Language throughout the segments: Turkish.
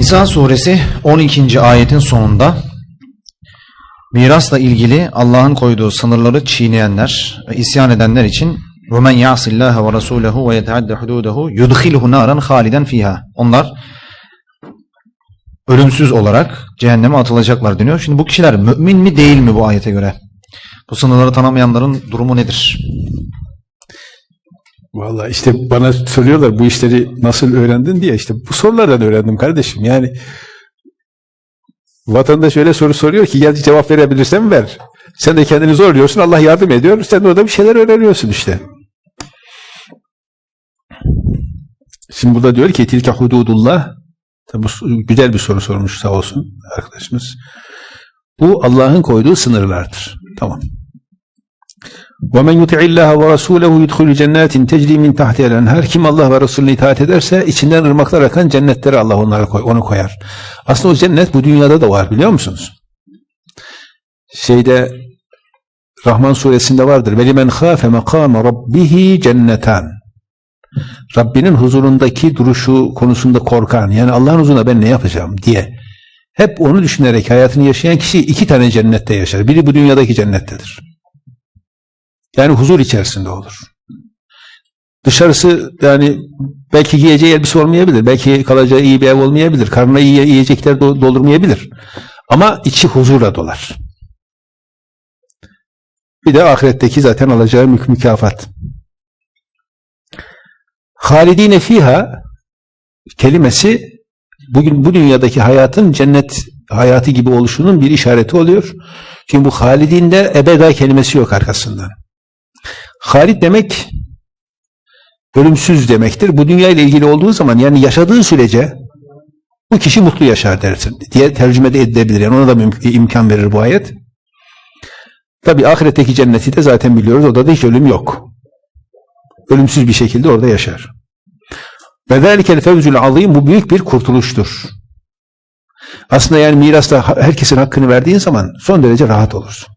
Nisa suresi 12. ayetin sonunda mirasla ilgili Allah'ın koyduğu sınırları çiğneyenler ve isyan edenler için وَمَنْ يَعْصِ اللّٰهَ وَرَسُولَهُ وَيَتَعَدَّ حُدُودَهُ يُدْخِلْهُ نَارًا خَالِدًا ف۪يهَا Onlar ölümsüz olarak cehenneme atılacaklar deniyor. Şimdi bu kişiler mümin mi değil mi bu ayete göre? Bu sınırları tanımayanların durumu nedir? Vallahi işte bana soruyorlar bu işleri nasıl öğrendin diye işte bu sorulardan öğrendim kardeşim. Yani vatandaş öyle soru soruyor ki gel cevap verebilirsen ver. Sen de kendini zorluyorsun Allah yardım ediyor. Sen de orada bir şeyler öğreniyorsun işte. Şimdi burada diyor ki tilke hududullah bu güzel bir soru sormuş sağ olsun arkadaşımız. Bu Allah'ın koyduğu sınırlardır. Tamam. وَمَنْ يُطِعِ اللّٰهَ وَرَسُولَهُ يُدْخُلُ جَنَّاتٍ تَجْرِي مِنْ تَحْتِهَا الْاَنْهَارِ Kim Allah ve Resulüne itaat ederse içinden ırmaklar akan cennetlere Allah onlara koy, onu koyar. Aslında o cennet bu dünyada da var biliyor musunuz? Şeyde Rahman suresinde vardır. وَلِمَنْ خَافَ مَقَامَ رَبِّهِ cennetan. Rabbinin huzurundaki duruşu konusunda korkan, yani Allah'ın huzurunda ben ne yapacağım diye hep onu düşünerek hayatını yaşayan kişi iki tane cennette yaşar. Biri bu dünyadaki cennettedir. Yani huzur içerisinde olur. Dışarısı yani belki giyeceği elbise olmayabilir. Belki kalacağı iyi bir ev olmayabilir. Karnına iyi yiyecekler doldurmayabilir. Ama içi huzurla dolar. Bir de ahiretteki zaten alacağı mük mükafat. Halidine fiha kelimesi bugün bu dünyadaki hayatın cennet hayatı gibi oluşunun bir işareti oluyor. Çünkü bu halidinde ebeda kelimesi yok arkasından. Halid demek ölümsüz demektir. Bu dünya ile ilgili olduğu zaman yani yaşadığı sürece bu kişi mutlu yaşar dersin diye tercüme de edilebilir. Yani ona da imkan verir bu ayet. Tabi ahiretteki cenneti de zaten biliyoruz. Orada da hiç ölüm yok. Ölümsüz bir şekilde orada yaşar. Ve zâlikel fevzül azîm bu büyük bir kurtuluştur. Aslında yani mirasta herkesin hakkını verdiğin zaman son derece rahat olursun.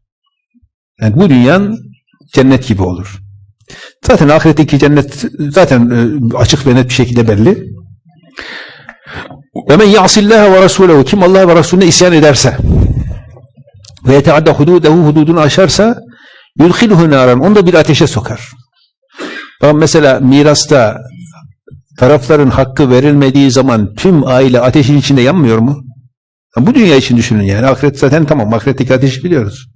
Yani bu dünyan cennet gibi olur. Zaten ahiretteki cennet zaten açık ve net bir şekilde belli. Ve men ya'sillâhe ve rasûlehu kim Allah ve Resulüne isyan ederse ve yeteadda hududehu hududunu aşarsa yudhilhu nâran onu da bir ateşe sokar. Bak mesela mirasta tarafların hakkı verilmediği zaman tüm aile ateşin içinde yanmıyor mu? Bu dünya için düşünün yani. Ahiret zaten tamam. Ahiretteki ateşi biliyoruz.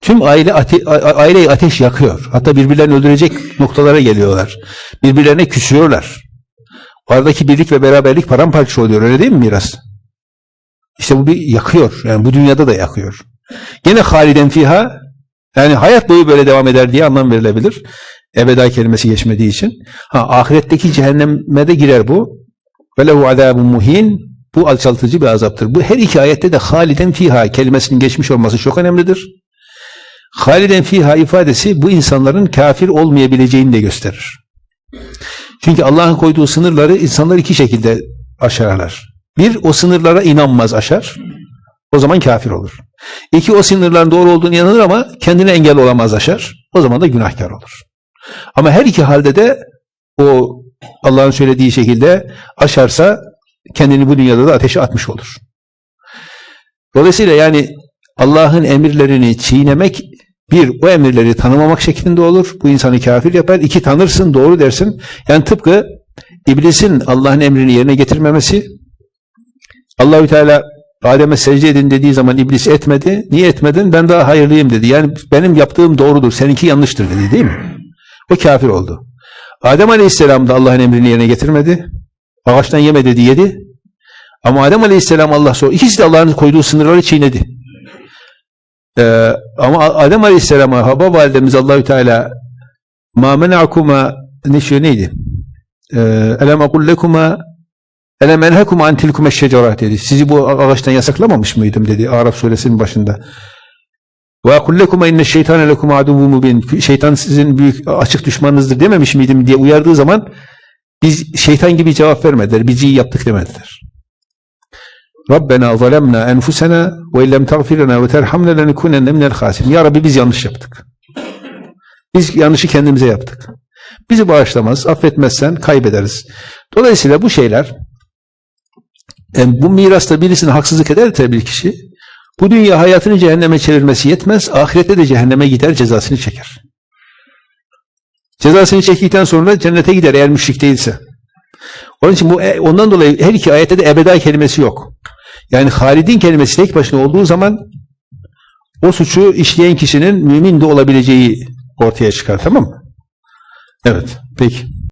Tüm aile ate aileyi ateş yakıyor. Hatta birbirlerini öldürecek noktalara geliyorlar. Birbirlerine küsüyorlar. Aradaki birlik ve beraberlik paramparça oluyor. Öyle değil mi miras? İşte bu bir yakıyor. Yani bu dünyada da yakıyor. Gene haliden fiha yani hayat boyu böyle devam eder diye anlam verilebilir. Ebeda kelimesi geçmediği için. Ha, ahiretteki cehenneme de girer bu. Ve lehu azabun muhin. Bu alçaltıcı bir azaptır. Bu her iki ayette de haliden fiha kelimesinin geçmiş olması çok önemlidir. Haliden fiha ifadesi bu insanların kafir olmayabileceğini de gösterir. Çünkü Allah'ın koyduğu sınırları insanlar iki şekilde aşarlar. Bir, o sınırlara inanmaz aşar. O zaman kafir olur. İki, o sınırların doğru olduğunu inanır ama kendine engel olamaz aşar. O zaman da günahkar olur. Ama her iki halde de o Allah'ın söylediği şekilde aşarsa kendini bu dünyada da ateşe atmış olur. Dolayısıyla yani Allah'ın emirlerini çiğnemek bir, o emirleri tanımamak şeklinde olur. Bu insanı kafir yapar. İki, tanırsın, doğru dersin. Yani tıpkı iblisin Allah'ın emrini yerine getirmemesi, Allahü Teala Adem'e secde edin dediği zaman iblis etmedi. Niye etmedin? Ben daha hayırlıyım dedi. Yani benim yaptığım doğrudur, seninki yanlıştır dedi değil mi? O kafir oldu. Adem Aleyhisselam da Allah'ın emrini yerine getirmedi. Ağaçtan yeme dedi, yedi. Ama Adem Aleyhisselam Allah sonra ikisi de Allah'ın koyduğu sınırları çiğnedi. Ee, ama Adem Aleyhisselam'a Hava validemiz Allahü Teala ma mena'kuma ne şey neydi? Ee, elem akul lekuma elem enhekuma an tilkume şecerat dedi. Sizi bu ağaçtan yasaklamamış mıydım dedi Araf suresinin başında. Ve kullekuma inne şeytane lekum aduvun mubin. Şeytan sizin büyük açık düşmanınızdır dememiş miydim diye uyardığı zaman biz şeytan gibi cevap vermediler. Biz iyi yaptık demediler. Rabbena zalemna enfusena ve illem tagfir lana ve terhamna lenekunenne minel hasirin. Ya Rabbi biz yanlış yaptık. Biz yanlışı kendimize yaptık. Bizi bağışlamaz, affetmezsen kaybederiz. Dolayısıyla bu şeyler Yani bu mirasta birisine haksızlık ederse bir kişi, bu dünya hayatını cehenneme çevirmesi yetmez, ahirette de cehenneme gider, cezasını çeker. Cezasını çektikten sonra cennete gider eğer müşrik değilse. Onun için bu e, ondan dolayı her iki ayette de ebeda kelimesi yok. Yani halidin kelimesi tek başına olduğu zaman o suçu işleyen kişinin mümin de olabileceği ortaya çıkar tamam mı? Evet peki.